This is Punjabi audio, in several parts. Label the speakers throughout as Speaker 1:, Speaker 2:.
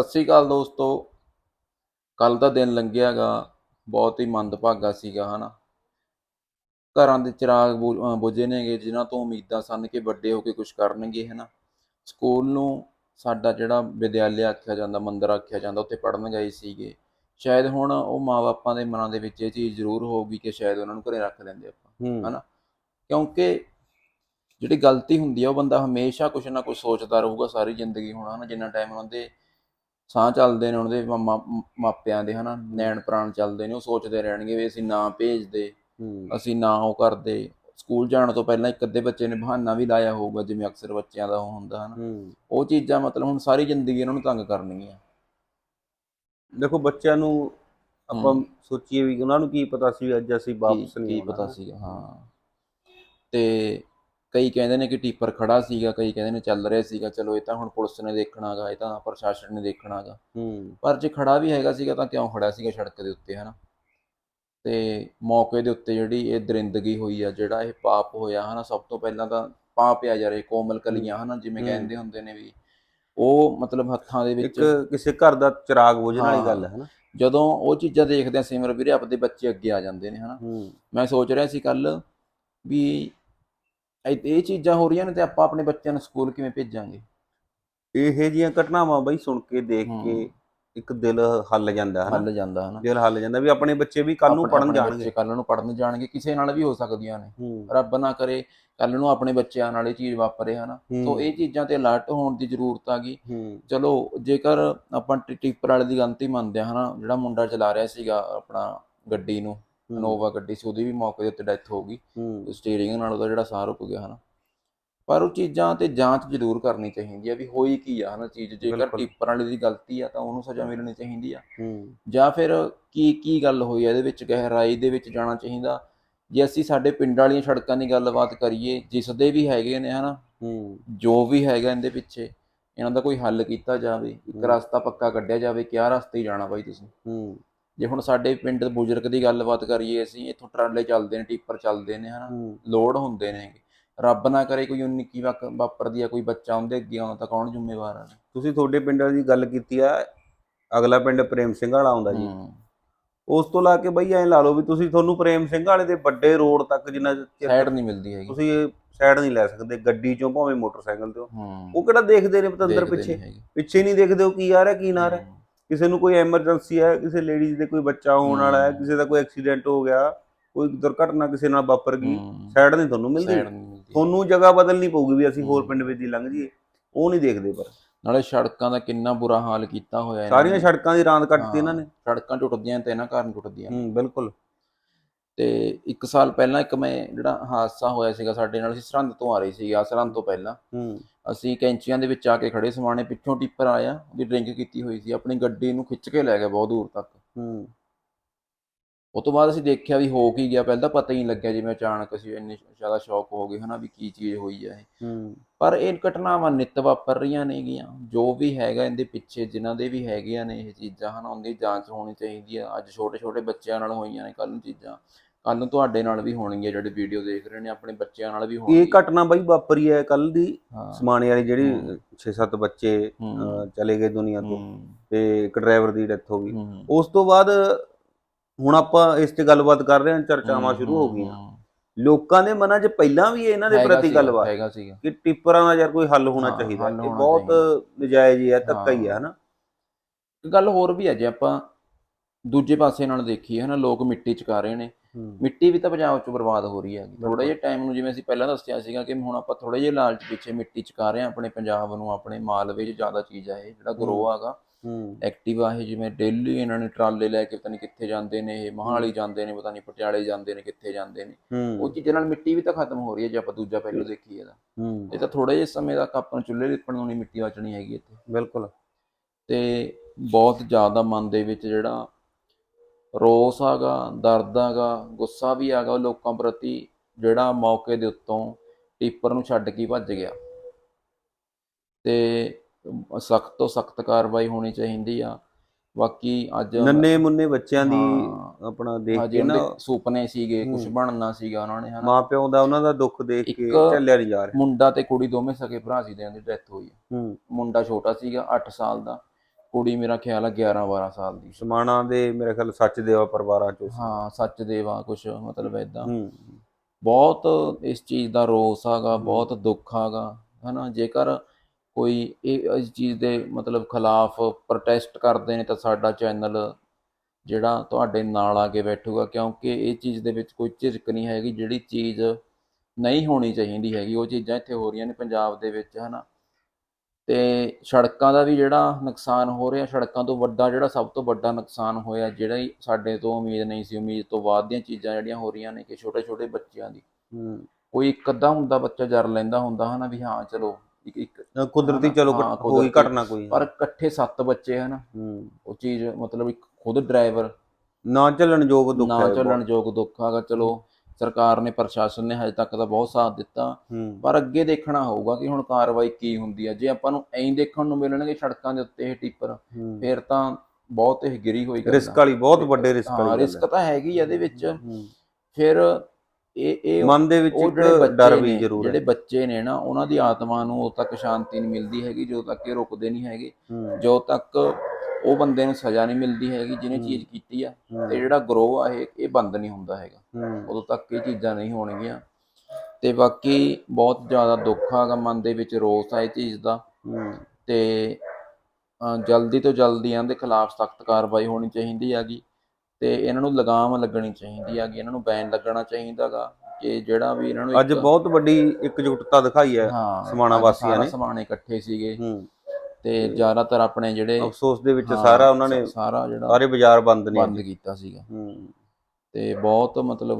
Speaker 1: ਸਤਿ ਸ਼੍ਰੀ ਅਕਾਲ ਦੋਸਤੋ। ਕੱਲ ਦਾ ਦਿਨ ਲੰਘਿਆਗਾ ਬਹੁਤ ਹੀ ਮੰਦਭਾਗਾ ਸੀਗਾ ਹਨਾ। ਘਰਾਂ ਦੇ ਚਿਰਾਗ ਬੁਝੇ ਨੇਗੇ ਜਿਨ੍ਹਾਂ ਤੋਂ ਉਮੀਦਾਂ ਸਨ ਕਿ ਵੱਡੇ ਹੋ ਕੇ ਕੁਝ ਕਰਨਗੇ ਹਨਾ। ਸਕੂਲ ਨੂੰ ਸਾਡਾ ਜਿਹੜਾ ਵਿਦਿਆਲਿਆ ਆਖਿਆ ਜਾਂਦਾ ਮੰਦਿਰ ਆਖਿਆ ਜਾਂਦਾ ਉੱਥੇ ਪੜ੍ਹਨ ਗਏ ਸੀਗੇ। ਸ਼ਾਇਦ ਹੁਣ ਉਹ ਮਾਪਿਆਂ ਦੇ ਮਨਾਂ ਦੇ ਵਿੱਚ ਇਹ ਚੀਜ਼ ਜ਼ਰੂਰ ਹੋਊਗੀ ਕਿ ਸ਼ਾਇਦ ਉਹਨਾਂ ਨੂੰ ਘਰੇ ਰੱਖ ਲੈਂਦੇ ਆਪਾਂ ਹਨਾ। ਕਿਉਂਕਿ ਜਿਹੜੀ ਗਲਤੀ ਹੁੰਦੀ ਆ ਉਹ ਬੰਦਾ ਹਮੇਸ਼ਾ ਕੁਝ ਨਾ ਕੁਝ ਸੋਚਦਾ ਰਹੂਗਾ ਸਾਰੀ ਜ਼ਿੰਦਗੀ ਹੁਣ ਹਨਾ। ਜਿੰਨਾ ਟਾਈਮ ਉਹਨਾਂ ਦੇ ਸਾਹ ਚੱਲਦੇ ਨੇ ਉਹਨਾਂ ਦੇ ਮਾਪਿਆਂ ਦੇ ਹਨਾ ਨੈਣ ਪ੍ਰਾਣ ਚੱਲਦੇ ਨੇ ਉਹ ਸੋਚਦੇ ਰਹਿਣਗੇ ਵੀ ਅਸੀਂ ਨਾ ਭੇਜਦੇ ਅਸੀਂ ਨਾ ਉਹ ਕਰਦੇ। ਸਕੂਲ ਜਾਣ ਤੋਂ ਪਹਿਲਾਂ ਇੱਕ ਅੱਧੇ ਬੱਚੇ ਨੇ ਬਹਾਨਾ ਵੀ ਲਾਇਆ ਹੋਊਗਾ ਜਿਵੇਂ ਅਕਸਰ ਬੱਚਿਆਂ ਦਾ ਹੁੰਦਾ ਹਨਾ। ਉਹ ਚੀਜ਼ਾਂ ਮਤਲਬ ਹੁਣ ਸਾਰੀ ਜ਼ਿੰਦਗੀ ਇਹਨਾਂ ਨੂੰ ਤੰਗ ਕਰਨਗੀਆਂ।
Speaker 2: ਦੇਖੋ ਬੱਚਿਆਂ ਨੂੰ ਆਪਾਂ। ਸੋਚੀਏ ਵੀ ਉਹਨਾਂ ਨੂੰ ਕੀ ਪਤਾ ਸੀ ਅੱਜ ਅਸੀਂ ਵਾਪਸ ਨਹੀਂ
Speaker 1: ਕੀ ਪਤਾ। ਸੀਗਾ ਹਾਂ। ਤੇ ਕਈ ਕਹਿੰਦੇ ਨੇ ਕਿ ਟੀਪਰ ਖੜਾ ਸੀਗਾ ਕਈ ਕਹਿੰਦੇ ਨੇ ਚੱਲ ਰਿਹਾ ਸੀਗਾ ਚਲੋ ਇਹ ਤਾਂ ਹੁਣ ਪੁਲਿਸ ਨੇ ਦੇਖਣਾਗਾ ਇਹ ਤਾਂ ਪ੍ਰਸ਼ਾਸਨ ਨੇ ਦੇਖਣਾਗਾ।
Speaker 2: ਹੂੰ।
Speaker 1: ਪਰ ਜੇ ਖੜਾ ਵੀ ਹੈਗਾ ਸੀਗਾ ਤਾਂ ਕਿਉਂ ਖੜਾ ਸੀਗਾ ਸੜਕ ਦੇ ਉੱਤੇ ਹਨਾ? ਤੇ ਮੌਕੇ ਦੇ ਉੱਤੇ ਜਿਹੜੀ ਇਹ ਦਰਿੰਦਗੀ ਹੋਈ ਆ ਜਿਹੜਾ ਇਹ ਪਾਪ ਹੋਇਆ ਹਨਾ ਸਭ ਤੋਂ ਪਹਿਲਾਂ ਤਾਂ ਪਾਪ ਆ ਜਾ ਰਹੇ ਕੋਮਲ ਕਲੀਆਂ ਹਨਾ ਜਿਵੇਂ। ਕਹਿੰਦੇ ਹੁੰਦੇ ਨੇ ਵੀ ਉਹ ਮਤਲਬ ਹੱਥਾਂ ਦੇ
Speaker 2: ਇੱਕ
Speaker 1: ਵਿੱਚ
Speaker 2: ਕਿਸੇ ਘਰ ਦਾ ਚਿਰਾਗ ਬੁਝਣ ਵਾਲੀ। ਗੱਲ ਹੈ ਹਨਾ?
Speaker 1: ਜਦੋਂ ਉਹ ਚੀਜ਼ਾਂ ਦੇਖਦੇ ਆ ਸਿਮਰ ਵੀਰੇ ਆਪਦੇ ਬੱਚੇ ਅੱਗੇ ਆ ਜਾਂਦੇ ਨੇ ਹਨਾ? ਮੈਂ ਸੋਚ ਰਿਹਾ ਸੀ ਕੱਲ ਵੀ ਇਹ ਚੀਜ਼ਾਂ ਹੋ ਰਹੀਆਂ ਨੇ ਤੇ ਆਪਾਂ ਆਪਣੇ ਬੱਚਿਆਂ ਨੂੰ ਸਕੂਲ ਕਿਵੇਂ ਭੇਜਾਂਗੇ?
Speaker 2: ਇਹ ਜੀਆਂ ਘਟਨਾਵਾਂ ਬਈ ਸੁਣ ਕੇ ਦੇਖ
Speaker 1: ਹੂੰ।
Speaker 2: ਕੇ ਇੱਕ ਦਿਲ ਹੱਲ ਜਾਂਦਾ ਹੈ
Speaker 1: ਹੱਲ ਜਾਂਦਾ ਹਨਾ?
Speaker 2: ਦਿਲ ਹੱਲ ਜਾਂਦਾ ਵੀ ਆਪਣੇ ਬੱਚੇ ਵੀ ਕੱਲ ਨੂੰ ਪੜਨ ਜਾਣਗੇ।
Speaker 1: ਕੱਲ ਨੂੰ ਪੜਨ ਜਾਣਗੇ ਕਿਸੇ ਨਾਲ ਵੀ ਹੋ ਸਕਦੀਆਂ ਨੇ।
Speaker 2: ਹੂੰ।
Speaker 1: ਰੱਬ ਨਾ ਕਰੇ ਕੱਲ ਨੂੰ ਆਪਣੇ ਬੱਚਿਆਂ ਨਾਲ ਇਹ ਚੀਜ਼ ਵਾਪਰੇ ਹਨਾ?
Speaker 2: ਹੂੰ।
Speaker 1: ਸੋ ਇਹ ਚੀਜ਼ਾਂ ਤੇ ਅਲਰਟ ਹੋਣ ਦੀ ਜ਼ਰੂਰਤ ਆ ਗਈ।
Speaker 2: ਹੂੰ।
Speaker 1: ਚਲੋ ਜੇਕਰ ਆਪਾਂ ਟਿੱਪਰ ਵਾਲੇ ਦੀ ਗਲਤੀ ਮੰਨਦੇ ਹਾਂ ਹਨਾ? ਜਿਹੜਾ ਮੁੰਡਾ ਚਲਾ ਰਿਹਾ ਸੀਗਾ ਆਪਣਾ ਗੱਡੀ ਨੂੰ ਇਨੋਵਾ ਗੱਡੀ ਸੀ ਉਹਦੀ ਵੀ ਮੌਕੇ ਦੇ ਉੱਤੇ ਡੈਥ ਹੋ ਗਈ। ਸਟੀਅਰਿੰਗ ਨਾਲ ਉਹਦਾ ਜਿਹੜਾ ਸਾਹ ਰੁਕ ਗਿਆ ਹਨਾ। ਪਰ ਉਹ ਚੀਜ਼ਾਂ ਤੇ ਜਾਂਚ ਜ਼ਰੂਰ ਕਰਨੀ ਚਾਹੀਦੀ ਆ ਵੀ ਹੋਈ ਕੀ ਆ ਹਨਾ ਚੀਜ਼। ਜੇਕਰ। ਟਿੱਪਰ ਵਾਲੇ ਦੀ ਗਲਤੀ ਆ ਤਾਂ ਉਹਨੂੰ ਸਜ਼ਾ ਮਿਲਣੀ ਚਾਹੀਦੀ ਆ। ਜਾਂ ਫਿਰ ਕੀ ਕੀ ਗੱਲ ਹੋਈ ਆ ਇਹਦੇ ਵਿੱਚ ਗਹਿਰਾਈ ਦੇ ਵਿੱਚ ਜਾਣਾ ਚਾਹੀਦਾ। ਜੇ ਅਸੀਂ ਸਾਡੇ ਪਿੰਡ ਵਾਲੀਆਂ ਸੜਕਾਂ ਦੀ ਗੱਲਬਾਤ ਕਰੀਏ ਜਿਸ ਦੇ ਵੀ ਹੈਗੇ ਨੇ ਹਨਾ ਜੋ ਵੀ ਹੈਗਾ ਇਹਦੇ ਪਿੱਛੇ ਇਹਨਾਂ ਦਾ ਕੋਈ ਹੱਲ ਕੀਤਾ ਜਾਵੇ ਇੱਕ। ਰਸਤਾ ਪੱਕਾ ਕੱਢਿਆ ਜਾਵੇ ਕਿਆ ਰਸਤੇ ਹੀ ਜਾਣਾ ਬਾਈ ਤੁਸੀਂ?
Speaker 2: ਹੂੰ।
Speaker 1: ਜੇ ਹੁਣ ਸਾਡੇ ਪਿੰਡ ਦੇ ਬਜ਼ੁਰਗ ਦੀ ਗੱਲਬਾਤ ਕਰੀਏ ਅਸੀਂ ਇੱਥੋਂ ਟਰਾਲੇ ਚੱਲਦੇ ਨੇ ਟਿੱਪਰ ਚੱਲਦੇ ਨੇ ਹਨਾ? ਲੋਡ ਹੁੰਦੇ ਨੇ ਰੱਬ ਨਾ ਕਰੇ ਕੋਈ ਉਨਿੱਕੀ ਵਾਕ ਵਾਪਰਦੀ ਆ ਕੋਈ ਬੱਚਾ ਉਹਦੇ ਅੱਗੇ ਆਉਂਦਾ ਤਾਂ ਕੌਣ ਜ਼ਿੰਮੇਵਾਰ ਆ?
Speaker 2: ਤੁਸੀਂ ਤੁਹਾਡੇ ਪਿੰਡ ਦੀ ਗੱਲ ਕੀਤੀ ਆ ਅਗਲਾ ਪਿੰਡ ਪ੍ਰੇਮ ਸਿੰਘ ਵਾਲਾ ਆਉਂਦਾ ਜੀ। ਉਸ ਤੋਂ ਲਾ ਕੇ ਬਈ ਐਂ ਲਾ ਲਓ ਵੀ ਤੁਸੀਂ ਤੁਹਾਨੂੰ ਪ੍ਰੇਮ ਸਿੰਘ ਵਾਲੇ ਦੇ ਵੱਡੇ ਰੋਡ ਤੱਕ ਜਿੰਨਾ
Speaker 1: ਸਾਈਡ ਨਹੀਂ ਮਿਲਦੀ ਹੈਗੀ।
Speaker 2: ਤੁਸੀਂ ਸਾਈਡ ਨਹੀਂ ਲੈ ਸਕਦੇ ਗੱਡੀ ਚੋਂ ਭਾਵੇਂ ਮੋਟਰਸਾਈਕਲ ਤੇ ਉਹ ਕਿਹੜਾ ਦੇਖਦੇ ਨੇ ਪਤੰਦਰ ਪਿੱਛੇ। ਪਿੱਛੇ ਨਹੀਂ ਦੇਖਦੇ ਉਹ ਕੀ ਆ ਰਿਹਾ ਕੀ ਨਾ ਰਿਹਾ। ਕਿਸੇ ਨੂੰ ਕੋਈ ਐਮਰਜੈਂਸੀ ਹੈ ਕਿਸੇ ਲੇਡੀਜ਼ ਦੇ ਕੋਈ ਬੱਚਾ ਹੋਣ ਵਾਲਾ ਹੈ। ਕਿਸੇ ਦਾ ਕੋਈ ਐਕਸੀਡੈਂਟ ਹੋ ਗਿਆ ਕੋਈ ਦੁਰਘਟਨਾ ਕਿਸੇ ਨਾਲ ਵਾਪਰ ਗਈ। ਸਾਈਡ ਨਹੀਂ ਤੁਹਾਨੂੰ ਮਿਲਦੀ ਤੁਹਾਨੂੰ ਜਗ੍ਹਾ ਬਦਲਣੀ ਪਊਗੀ ਵੀ ਅਸੀਂ ਹੋਰ। ਪਿੰਡ ਵਿੱਚ ਦੀ ਲੰਘ ਜਾਈਏ ਉਹ ਨਹੀਂ ਦੇਖਦੇ ਪਰ
Speaker 1: ਨਾਲੇ ਸੜਕਾਂ ਦਾ ਕਿੰਨਾ ਬੁਰਾ ਹਾਲ ਕੀਤਾ ਹੋਇਆ
Speaker 2: ਸਾਰੀਆਂ। ਸੜਕਾਂ ਦੀ ਰਾਂਦ ਕੱਟਤੀ ਇਹਨਾਂ ਨੇ
Speaker 1: ਸੜਕਾਂ ਟੁੱਟਦੀਆਂ ਤੇ ਇਹਨਾਂ ਕਾਰਨ ਟੁੱਟਦੀਆਂ
Speaker 2: ਹੂੰ ਬਿਲਕੁਲ
Speaker 1: ਤੇ ਇੱਕ ਸਾਲ ਪਹਿਲਾਂ ਇੱਕ ਮੈਂ ਜਿਹੜਾ ਹਾਦਸਾ ਹੋਇਆ ਸੀਗਾ ਸਾਡੇ ਨਾਲ ਅਸੀਂ ਸਰਹੰਦ ਤੋਂ ਆ ਰਹੀ ਸੀ ਆ ਸਰਹੰਦ ਤੋਂ ਪਹਿਲਾਂ।
Speaker 2: ਹੂੰ।
Speaker 1: ਅਸੀਂ ਕੈਂਚੀਆਂ ਦੇ ਵਿੱਚ ਆ ਕੇ ਖੜੇ ਸਮਾਣੇ ਪਿੱਛੋਂ ਟਿੱਪਰ ਆਇਆ ਉਹਦੀ ਡਰਿੰਕ ਕੀਤੀ ਹੋਈ ਸੀ ਆਪਣੀ ਗੱਡੀ ਨੂੰ ਖਿੱਚ ਕੇ ਲੈ ਗਿਆ ਬਹੁਤ ਦੂਰ ਤੱਕ।
Speaker 2: ਹੂੰ।
Speaker 1: ਉਸ ਤੋਂ ਬਾਅਦ ਅਸੀਂ ਦੇਖਿਆ ਵੀ ਹੋ ਕੀ ਗਿਆ ਪਹਿਲਾਂ ਤਾਂ ਪਤਾ ਹੀ ਨਹੀਂ ਲੱਗਿਆ ਜਿਵੇਂ ਅਚਾਨਕ ਅਸੀਂ ਇੰਨੇ ਜ਼ਿਆਦਾ ਸ਼ੌਕ ਹੋ ਗਏ ਹਨਾ ਵੀ ਕੀ ਚੀਜ਼ ਹੋਈ ਆ ਇਹ। ਪਰ ਇਹ ਘਟਨਾਵਾਂ ਨਿੱਤ ਵਾਪਰ ਰਹੀਆਂ ਨੇਗੀਆਂ ਜੋ ਵੀ ਹੈਗਾ ਇਹਦੇ ਪਿੱਛੇ ਜਿਨ੍ਹਾਂ ਦੇ ਵੀ ਹੈਗੀਆਂ ਨੇ ਇਹ ਚੀਜ਼ਾਂ ਹਨ ਉਹਦੀ ਜਾਂਚ ਹੋਣੀ ਚਾਹੀਦੀ ਆ। ਅੱਜ ਛੋਟੇ ਛੋਟੇ ਬੱਚਿਆਂ ਨਾਲ ਹੋਈਆਂ ਨੇ ਕੱਲ ਨੂੰ ਚੀਜ਼ਾਂ ਕੱਲ ਨੂੰ ਤੁਹਾਡੇ ਨਾਲ ਵੀ ਹੋਣਗੀਆਂ ਜਿਹੜੇ ਵੀਡੀਓ ਦੇਖ ਰਹੇ ਨੇ ਆਪਣੇ ਬੱਚਿਆਂ ਨਾਲ ਵੀ
Speaker 2: ਇਹ
Speaker 1: ਹੋਣਗੀਆਂ।
Speaker 2: ਘਟਨਾ ਬਈ ਵਾਪਰੀ ਹੈ ਕੱਲ ਦੀ ਸਮਾਣੇ ਵਾਲੀ ਜਿਹੜੀ
Speaker 1: ਹੂੰ।
Speaker 2: 6-7 ਬੱਚੇ ਚਲੇ ਗਏ ਦੁਨੀਆ ਤੋਂ ਤੇ ਇੱਕ ਡਰਾਈਵਰ ਦੀ ਡੈਥ ਹੋ ਗਈ। ਉਸ ਤੋਂ ਬਾਅਦ ਹੁਣ ਆਪਾਂ ਇਸ ਤੇ ਗੱਲਬਾਤ ਕਰ ਰਹੇ ਹਾਂ ਚਰਚਾਵਾਂ ਸ਼ੁਰੂ ਹੋ ਗਈਆਂ। ਲੋਕਾਂ ਦੇ ਮਨਾਂ 'ਚ ਪਹਿਲਾਂ ਵੀ ਇਹਨਾਂ ਦੇ ਪ੍ਰਤੀ ਗੱਲਬਾਤ
Speaker 1: ਹੈਗਾ ਸੀਗਾ।
Speaker 2: ਕਿ ਟਿੱਪਰਾਂ ਦਾ ਯਾਰ ਕੋਈ ਹੱਲ ਹੋਣਾ ਚਾਹੀਦਾ ਇਹ ਬਹੁਤ ਨਜਾਇਜ਼ ਹੀ ਹੈ ਧੱਕਾ ਹੀ ਹੈ। ਹਨਾ।
Speaker 1: ਇੱਕ ਗੱਲ ਹੋਰ ਵੀ ਹੈ ਜੇ ਆਪਾਂ ਦੂਜੇ ਪਾਸੇ ਨਾਲ ਦੇਖੀਏ ਹਨਾ ਲੋਕ ਮਿੱਟੀ ਚਕਾ ਰਹੇ ਨੇ। ਮਿੱਟੀ ਵੀ ਤਾਂ ਪੰਜਾਬ 'ਚ ਬਰਬਾਦ ਹੋ ਰਹੀ ਹੈ। ਥੋੜੇ ਜਿਹੇ ਟਾਈਮ ਨੂੰ ਜਿਵੇਂ ਅਸੀਂ ਪਹਿਲਾਂ ਦੱਸਿਆ ਸੀਗਾ ਕਿ ਹੁਣ ਆਪਾਂ ਥੋੜੇ ਜਿਹੇ ਲਾਲਚ ਪਿੱਛੇ ਮਿੱਟੀ ਚਕਾ ਰਹੇ ਹਾਂ ਆਪਣੇ ਪੰਜਾਬ ਨੂੰ ਆਪਣੇ ਮਾਲਵੇ 'ਚ ਜ਼ਿਆਦਾ ਚੀਜ਼ ਆ ਇਹ ਜਿਹੜਾ ਗਰੋ ਹੈਗਾ।
Speaker 2: ਹੂੰ
Speaker 1: ਐਕਟਿਵਾ ਇਹ ਜਿਵੇਂ ਡੇਲੀ ਇਹਨਾਂ ਨੇ ਟਰਾਲੇ ਲੈ ਕੇ ਪਤਾ ਨਹੀਂ ਕਿੱਥੇ ਜਾਂਦੇ ਨੇ ਇਹ ਮਹਾਲੀ ਜਾਂਦੇ ਨੇ ਪਤਾ ਨਹੀਂ ਪਟਿਆਲੇ ਜਾਂਦੇ ਨੇ ਕਿੱਥੇ ਜਾਂਦੇ ਨੇ। ਉਹ ਚੀਜ਼ਾਂ ਨਾਲ ਮਿੱਟੀ ਵੀ ਤਾਂ ਖਤਮ ਹੋ ਰਹੀ ਹੈ ਜੇ ਆਪਾਂ ਦੂਜਾ ਪਹਿਲੂ ਦੇਖੀਏ
Speaker 2: ਹੂੰ।
Speaker 1: ਇਹ ਤਾਂ ਥੋੜੇ ਜਿਹੇ ਸਮੇਂ ਤੱਕ ਆਪਾਂ ਚੁੱਲ੍ਹੇ ਲਿਪਣ ਨੂੰ ਨਹੀਂ ਮਿੱਟੀ ਬਚਣੀ ਹੈਗੀ ਇੱਥੇ।
Speaker 2: ਬਿਲਕੁਲ।
Speaker 1: ਤੇ ਬਹੁਤ ਜ਼ਿਆਦਾ ਮਨ ਦੇ ਵਿੱਚ ਜਿਹੜਾ ਰੋਸ ਆਗਾ ਦਰਦ ਆਗਾ ਗੁੱਸਾ ਵੀ ਆਗਾ ਉਹ ਲੋਕਾਂ ਪ੍ਰਤੀ ਜਿਹੜਾ ਮੌਕੇ ਦੇ ਉੱਤੋਂ ਟੀਪਰ ਨੂੰ ਛੱਡ ਕੇ ਭੱਜ ਗਿਆ। ਤੇ ਸਖਤ ਤੋਂ ਸਖਤ ਕਾਰਵਾਈ ਹੋਣੀ ਚਾਹੀਦੀ ਆ। ਬਾਕੀ ਅੱਜ
Speaker 2: ਨੰਨੇ ਮੁੰਨੇ ਬੱਚਿਆਂ ਦੀ
Speaker 1: ਹਾਂ,
Speaker 2: ਆਪਣਾ ਦੇਖ
Speaker 1: ਹਜੇ
Speaker 2: ਕੇ ਨਾ
Speaker 1: ਉਹਦੇ ਸੁਪਨੇ ਸੀਗੇ ਕੁਝ
Speaker 2: ਹੂੰ।
Speaker 1: ਬਣਨਾ ਸੀਗਾ ਉਹਨਾਂ ਨੇ ਹਨਾ।
Speaker 2: ਮਾਂ ਪਿਓ ਦਾ ਉਹਨਾਂ ਦਾ ਦੁੱਖ ਦੇਖ ਕੇ
Speaker 1: ਇੱਕ-
Speaker 2: ਝੱਲਿਆ ਨਹੀਂ ਜਾ ਰਿਹਾ।
Speaker 1: ਮੁੰਡਾ ਤੇ ਕੁੜੀ ਦੋਵੇਂ ਸਕੇ ਭਰਾ ਸੀ ਦੇ ਦੀ ਡੈਥ ਹੋਈ ਆ।
Speaker 2: ਹੂੰ।
Speaker 1: ਮੁੰਡਾ ਛੋਟਾ ਸੀਗਾ 8 ਸਾਲ ਦਾ। ਕੁੜੀ ਮੇਰਾ ਖਿਆਲ ਆ 11 12 ਸਾਲ ਦੀ।
Speaker 2: ਸਮਾਣਾ ਦੇ ਮੇਰੇ ਖਿਆਲ ਸੱਚ ਦੇਵਾ ਪਰਿਵਾਰਾਂ ਚੋਂ ਸੀ।
Speaker 1: ਹਾਂ ਸੱਚ ਦੇਵਾ ਕੁਛ ਮਤਲਬ ਇਦਾਂ
Speaker 2: ਹੂੰ।
Speaker 1: ਬਹੁਤ ਇਸ ਚੀਜ਼ ਦਾ ਰੋਸ ਹੈਗਾ ਬਹੁਤ ਦੁੱਖ ਹੈਗਾ ਹਨਾ। ਜੇਕਰ ਕੋਈ ਇਹ ਇਸ ਚੀਜ਼ ਦੇ ਮਤਲਬ ਖਿਲਾਫ ਪ੍ਰੋਟੈਸਟ ਕਰਦੇ ਨੇ ਤਾਂ ਸਾਡਾ ਚੈਨਲ ਜਿਹੜਾ ਤੁਹਾਡੇ ਨਾਲ ਆ ਕੇ ਬੈਠੂਗਾ ਕਿਉਂਕਿ ਇਹ ਚੀਜ਼ ਦੇ ਵਿੱਚ ਕੋਈ ਝਿਜਕ ਨਹੀਂ ਹੈਗੀ ਜਿਹੜੀ ਚੀਜ਼ ਨਹੀਂ ਹੋਣੀ ਚਾਹੀਦੀ ਹੈਗੀ ਉਹ ਚੀਜ਼ਾਂ ਇੱਥੇ ਹੋ ਰਹੀਆਂ ਨੇ ਪੰਜਾਬ ਦੇ ਵਿੱਚ ਹਨਾ। ਤੇ ਸੜਕਾਂ ਦਾ ਵੀ ਜਿਹੜਾ ਨੁਕਸਾਨ ਹੋ ਰਿਹਾ ਸੜਕਾਂ ਤੋਂ ਵੱਡਾ ਜਿਹੜਾ ਸਭ ਤੋਂ ਵੱਡਾ ਨੁਕਸਾਨ ਹੋਇਆ ਜਿਹੜਾ ਸਾਡੇ ਤੋਂ ਉਮੀਦ ਨਹੀਂ ਸੀ ਉਮੀਦ ਤੋਂ ਬਾਅਦ ਦੀਆਂ ਚੀਜ਼ਾਂ ਜਿਹੜੀਆਂ ਹੋ ਰਹੀਆਂ ਨੇ ਕਿ ਛੋਟੇ ਛੋਟੇ ਬੱਚਿਆਂ ਦੀ।
Speaker 2: ਹੂੰ।
Speaker 1: ਕੋਈ ਇੱਕ ਅੱਧਾ ਹੁੰਦਾ ਬੱਚਾ ਜਰ ਲੈਂਦਾ ਹੁੰਦਾ ਹਨਾ ਵੀ ਹਾਂ ਚਲੋ ਇੱਕ ਇੱਕ
Speaker 2: ਅ, ਕੁਦਰਤੀ ਚਲੋ
Speaker 1: ਹਾਂ, ਕੁਦਰਤੀ।
Speaker 2: ਘਟਨਾ ਕੋਈ
Speaker 1: ਪਰ ਇਕੱਠੇ ਸੱਤ ਬੱਚੇ ਹਨਾ
Speaker 2: ਹੂੰ।
Speaker 1: ਉਹ ਚੀਜ਼ ਮਤਲਬ ਇੱਕ ਖੁਦ ਡਰਾਈਵਰ।
Speaker 2: ਨਾ ਚੱਲਣ ਯੋਗ ਦੁੱਖ
Speaker 1: ਨਾ
Speaker 2: ਹੈ
Speaker 1: ਚੱਲਣ ਯੋਗ ਦੁੱਖ ਹੈਗਾ ਚਲੋ ਸਰਕਾਰ ਨੇ ਪ੍ਰਸ਼ਾਸਨ ਨੇ ਹਜੇ ਤੱਕ ਤਾਂ ਬਹੁਤ ਸਾਥ ਦਿੱਤਾ।
Speaker 2: ਹੂੰ।
Speaker 1: ਪਰ ਅੱਗੇ ਦੇਖਣਾ ਹੋਊਗਾ ਕਿ ਹੁਣ ਕਾਰਵਾਈ ਕੀ ਹੁੰਦੀ ਹੈ। ਜੇ ਆਪਾਂ ਨੂੰ ਐਂ ਦੇਖਣ ਨੂੰ ਮਿਲਣਗੇ ਸੜਕਾਂ ਦੇ ਉੱਤੇ ਇਹ ਟਿੱਪਰ
Speaker 2: ਹੂੰ।
Speaker 1: ਫਿਰ ਤਾਂ ਬਹੁਤ ਇਹ ਗਿਰੀ ਹੋਈ ਗੱਲ
Speaker 2: ਰਿਸਕ ਵਾਲੀ ਬਹੁਤ ਵੱਡੇ ਰਿਸਕ
Speaker 1: ਹਾਂ
Speaker 2: ਵਾਲੀ
Speaker 1: ਰਿਸਕ ਤਾਂ ਹੈਗੀ ਆ ਇਹਦੇ ਵਿੱਚ।
Speaker 2: ਹੂੰ।
Speaker 1: ਫਿਰ ਇਹ ਇਹ
Speaker 2: ਮਨ ਦੇ ਵਿੱਚ
Speaker 1: ਜਿਹੜੇ
Speaker 2: ਇੱਕ ਡਰ ਵੀ ਜ਼ਰੂਰ
Speaker 1: ਜਿਹੜੇ
Speaker 2: ਹੈ।
Speaker 1: ਬੱਚੇ ਨੇ ਨਾ ਉਹਨਾਂ ਦੀ ਆਤਮਾ ਨੂੰ ਉਦੋਂ ਤੱਕ ਸ਼ਾਂਤੀ ਨਹੀਂ ਮਿਲਦੀ ਹੈਗੀ ਜਦੋਂ ਤੱਕ ਇਹ ਰੁਕਦੇ ਨਹੀਂ ਹੈਗੇ। ਜਦੋਂ ਤੱਕ ਉਹ ਬੰਦੇ ਨੂੰ ਸਜ਼ਾ ਨਹੀਂ ਮਿਲਦੀ ਹੈਗੀ ਜਿਹਨੇ। ਚੀਜ਼ ਕੀਤੀ ਆ ਤੇ ਜਿਹੜਾ ਗਰੋਹ ਆ ਇਹ ਇਹ ਬੰਦ ਨਹੀਂ ਹੁੰਦਾ ਹੈਗਾ। ਉਦੋਂ ਤੱਕ ਇਹ ਚੀਜ਼ਾਂ ਨਹੀਂ ਹੋਣਗੀਆਂ। ਤੇ ਬਾਕੀ ਬਹੁਤ ਜ਼ਿਆਦਾ ਦੁੱਖ ਆਗਾ ਮਨ ਦੇ ਵਿੱਚ ਰੋਸ ਆ ਇਹ ਚੀਜ਼ ਦਾ। ਤੇ ਜਲਦੀ ਤੋਂ ਜਲਦੀ ਇਹਨਾਂ ਦੇ ਖਿਲਾਫ ਸਖਤ ਕਾਰਵਾਈ ਹੋਣੀ ਚਾਹੀਦੀ ਹੈਗੀ। ਤੇ ਇਹਨਾਂ ਨੂੰ ਲਗਾਮ ਲੱਗਣੀ ਚਾਹੀਦੀ ਹੈਗੀ ਇਹਨਾਂ ਨੂੰ ਬੈਨ ਲੱਗਣਾ ਚਾਹੀਦਾਗਾ ਕਿ ਜਿਹੜਾ ਵੀ ਇਹਨਾਂ ਨੂੰ
Speaker 2: ਅੱਜ
Speaker 1: ਇੱਕ-
Speaker 2: ਬਹੁਤ ਵੱਡੀ ਇਕਜੁੱਟਤਾ ਦਿਖਾਈ ਹੈ
Speaker 1: ਹਾਂ
Speaker 2: ਸਮਾਣਾ
Speaker 1: ਅੱਜ
Speaker 2: ਵਾਸੀਆਂ
Speaker 1: ਸਾਰਾ
Speaker 2: ਨੇ।
Speaker 1: ਸਮਾਣੇ ਇਕੱਠੇ ਸੀਗੇ।
Speaker 2: ਹੂੰ।
Speaker 1: ਤੇ ਜ਼ਿਆਦਾਤਰ ਆਪਣੇ ਜਿਹੜੇ
Speaker 2: ਅਫਸੋਸ ਦੇ ਵਿੱਚ
Speaker 1: ਹਾਂ,
Speaker 2: ਸਾਰਾ ਉਹਨਾਂ ਨੇ
Speaker 1: ਸਾਰਾ ਜਿਹੜਾ
Speaker 2: ਸਾਰੇ ਬਾਜ਼ਾਰ ਬੰਦ ਨੇ।
Speaker 1: ਬੰਦ ਕੀਤਾ ਸੀਗਾ।
Speaker 2: ਹੂੰ।
Speaker 1: ਤੇ ਬਹੁਤ ਮਤਲਬ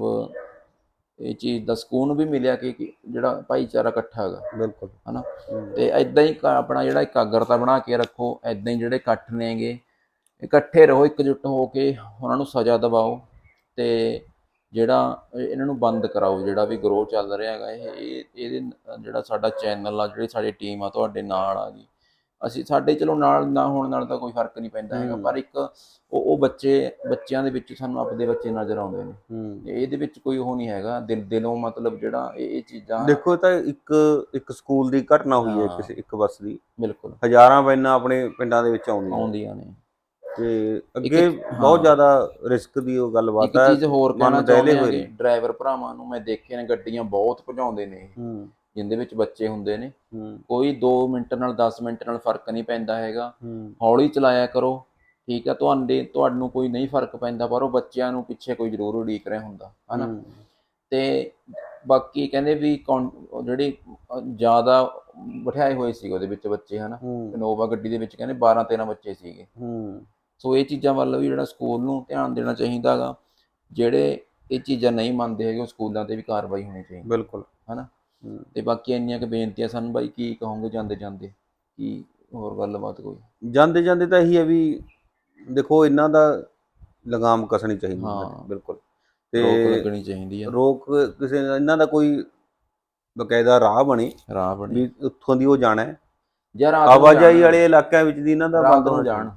Speaker 1: ਇਹ ਚੀਜ਼ ਦਾ ਸਕੂਨ ਵੀ ਮਿਲਿਆ ਕਿ ਕਿ ਜਿਹੜਾ ਭਾਈਚਾਰਾ ਇਕੱਠਾ ਹੈਗਾ
Speaker 2: ਬਿਲਕੁਲ।
Speaker 1: ਹਨਾ?
Speaker 2: ਹੂੰ,
Speaker 1: ਤੇ ਐਦਾਂ ਹੀ ਕ- ਆਪਣਾ ਜਿਹੜਾ ਇਕਾਗਰਤਾ ਬਣਾ ਕੇ ਰੱਖੋ ਐਦਾਂ ਹੀ ਜਿਹੜੇ ਇਕੱਠ ਨੇਗੇ ਇਕੱਠੇ ਰਹੋ ਇਕਜੁੱਟ ਹੋ ਕੇ ਉਹਨਾਂ ਨੂੰ ਸਜ਼ਾ ਦਿਵਾਓ ਤੇ ਜਿਹੜਾ ਇਹ- ਇਹਨਾਂ ਨੂੰ ਬੰਦ ਕਰਾਓ ਜਿਹੜਾ ਵੀ ਗਰੋਹ ਚੱਲ ਰਿਹਾ ਹੈਗਾ ਇਹ ਇਹ- ਇਹਦੇ ਜਿਹੜਾ ਸਾਡਾ ਚੈਨਲ ਆ ਜਿਹੜੀ ਸਾਡੀ ਟੀਮ ਆ ਤੁਹਾਡੇ ਨਾਲ ਆ ਗਈ ਅਸੀਂ ਸਾਡੇ ਚਲੋ ਨਾਲ ਨਾ ਹੋਣ ਨਾਲ ਤਾਂ ਕੋਈ ਫ਼ਰਕ ਨਹੀਂ ਪੈਂਦਾ ਹੈਗਾ। ਪਰ ਇੱਕ ਉਹ ਉਹ ਬੱਚੇ ਬੱਚਿਆਂ ਦੇ ਵਿੱਚ ਸਾਨੂੰ ਆਪਦੇ ਬੱਚੇ ਨਜ਼ਰ ਆਉਂਦੇ ਨੇ। ਇਹਦੇ ਵਿੱਚ ਕੋਈ ਉਹ ਨਹੀਂ ਹੈਗਾ ਦਿਲ ਦਿਲੋਂ ਮਤਲਬ ਜਿਹੜਾ ਇਹ ਇਹ ਚੀਜ਼ਾਂ
Speaker 2: ਦੇਖੋ ਤਾਂ ਇੱਕ ਇੱਕ ਸਕੂਲ ਦੀ ਘਟਨਾ ਹੋਈ ਹੈ
Speaker 1: ਹਾਂ।
Speaker 2: ਕਿਸੇ ਇੱਕ ਬੱਸ ਦੀ।
Speaker 1: ਬਿਲਕੁਲ।
Speaker 2: ਹਜ਼ਾਰਾਂ ਵੈਨਾਂ ਆਪਣੇ ਪਿੰਡਾਂ ਦੇ ਵਿੱਚ ਆਉਂਦੀਆਂ
Speaker 1: ਆਉਂਦੀਆਂ ਨੇ।
Speaker 2: ਤੇ ਅੱਗੇ। ਬਹੁਤ ਜ਼ਿਆਦਾ ਰਿਸਕ ਦੀ ਉਹ ਗੱਲਬਾਤ
Speaker 1: ਇੱਕ
Speaker 2: ਹੈ।
Speaker 1: ਚੀਜ਼ ਹੋਰ ਕਹਿਣਾ ਚਾਹੁੰਦੇ ਹਾਂ ਡਰਾਈਵਰ ਭਰਾਵਾਂ ਨੂੰ ਮੈਂ ਦੇਖੇ ਨੇ ਗੱਡੀਆਂ ਬਹੁਤ ਭਜਾਉਂਦੇ ਨੇ ਜਿੰਦੇ ਵਿੱਚ ਬੱਚੇ ਹੁੰਦੇ ਨੇ।
Speaker 2: ਹੂੰ।
Speaker 1: ਕੋਈ 2 ਮਿੰਟ ਨਾਲ 10 ਮਿੰਟ ਨਾਲ ਫ਼ਰਕ ਨਹੀਂ ਪੈਂਦਾ ਹੈਗਾ। ਹੌਲੀ ਚਲਾਇਆ ਕਰੋ ਠੀਕ ਹੈ ਤੁਹਾਡੇ ਤੁਹਾਨੂੰ ਕੋਈ ਨਹੀਂ ਫ਼ਰਕ ਪੈਂਦਾ ਪਰ ਉਹ ਬੱਚਿਆਂ ਨੂੰ ਪਿੱਛੇ ਕੋਈ ਜ਼ਰੂਰ ਉਡੀਕ ਰਿਹਾ ਹੁੰਦਾ ਹਨਾ? ਤੇ ਬਾਕੀ ਕਹਿੰਦੇ ਵੀ ਜਿਹੜੀ ਜ਼ਿਆਦਾ ਬਿਠਾਏ ਹੋਏ ਸੀ ਉਹਦੇ ਵਿੱਚ ਬੱਚੇ ਹਨਾ? ਇਨੋਵਾ ਗੱਡੀ ਦੇ ਵਿੱਚ ਕਹਿੰਦੇ 12 13 ਬੱਚੇ ਸੀਗੇ।
Speaker 2: ਹੂੰ।
Speaker 1: ਸੋ ਇਹ ਚੀਜ਼ਾਂ ਵੱਲ ਵੀ ਜਿਹੜਾ ਸਕੂਲ ਨੂੰ ਧਿਆਨ ਦੇਣਾ ਚਾਹੀਦਾਗਾ ਜਿਹੜੇ ਇਹ ਚੀਜ਼ਾਂ ਨਹੀਂ ਮੰਨਦੇ ਹੈਗੇ ਉਹ ਸਕੂਲਾਂ ਤੇ ਵੀ ਕਾਰਵਾਈ ਹੋਣੀ ਚਾਹੀਦੀ।
Speaker 2: ਬਿਲਕੁਲ।
Speaker 1: ਹਨਾ?
Speaker 2: ਹੂੰ।
Speaker 1: ਤੇ ਬਾਕੀ ਇੰਨੀਆਂ ਕੁ ਬੇਨਤੀਆਂ ਸਾਨੂੰ ਬਾਈ ਕੀ ਕਹੋਗੇ ਜਾਂਦੇ ਜਾਂਦੇ? ਕੀ ਹੋਰ ਗੱਲਬਾਤ ਕੋਈ?
Speaker 2: ਜਾਂਦੇ ਜਾਂਦੇ ਤਾਂ ਇਹੀ ਹੈ ਵੀ ਦੇਖੋ ਇਹਨਾਂ ਦਾ ਲਗਾਮ ਕਸਣੀ ਚਾਹੀਦੀ ਹੈ।
Speaker 1: ਹਾਂ।
Speaker 2: ਬਿਲਕੁਲ।
Speaker 1: ਰੋਕ
Speaker 2: ਤੇ
Speaker 1: ਲੱਗਣੀ ਚਾਹੀਦੀ ਆ।
Speaker 2: ਰੋਕ ਕਿਸੇ ਇਹਨਾਂ ਦਾ ਕੋਈ ਬਕਾਇਦਾ ਰਾਹ ਬਣੇ
Speaker 1: ਰਾਹ ਬਣੇ।
Speaker 2: ਵੀ ਉੱਥੋਂ ਦੀ ਉਹ ਜਾਣਾ ਹੈ।
Speaker 1: ਨੂੰ
Speaker 2: ਆਵਾਜਾਈ। ਵਾਲੇ ਇਲਾਕਿਆਂ ਵਿੱਚ ਦੀ ਇਹਨਾਂ ਦਾ ਬੰਦ ਹੋਣਾ
Speaker 1: ਜਾਣ।
Speaker 2: ਹੂੰ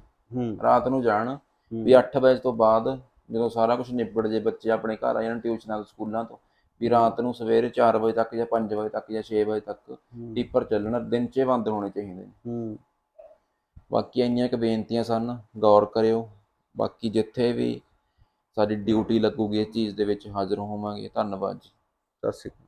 Speaker 1: ਰਾਤ ਨੂੰ ਜਾਣ ਵੀ 8 ਵਜੇ ਤੋਂ ਬਾਅਦ ਜਦੋਂ ਸਾਰਾ ਕੁਝ ਨਿਬੜ ਜੇ ਬੱਚੇ ਆਪਣੇ ਘਰ ਆ ਜਾਣ ਟਿਊਸ਼ਨਾਂ ਸਕੂਲਾਂ ਤੋਂ ਵੀ ਰਾਤ ਨੂੰ ਸਵੇਰੇ 4 ਵਜੇ ਤੱਕ ਜਾਂ 5 ਵਜੇ ਤੱਕ ਜਾਂ 6 ਵਜੇ ਤੱਕ ਟਿੱਪਰ ਚੱਲਣ ਦਿਨ 'ਚ ਬੰਦ ਹੋਣੇ ਚਾਹੀਦੇ ਨੇ। ਬਾਕੀ ਇੰਨੀਆਂ ਕੁ ਬੇਨਤੀਆਂ ਸਨ ਗੌਰ ਕਰਿਓ। ਬਾਕੀ ਜਿੱਥੇ ਵੀ ਸਾਡੀ ਡਿਊਟੀ ਲੱਗੂਗੀ ਇਸ ਚੀਜ਼ ਦੇ ਵਿੱਚ ਹਾਜ਼ਰ ਹੋਵਾਂਗੇ। ਧੰਨਵਾਦ ਜੀ।
Speaker 2: ਸਤਿ ਸ਼੍ਰੀ ਅਕਾਲ।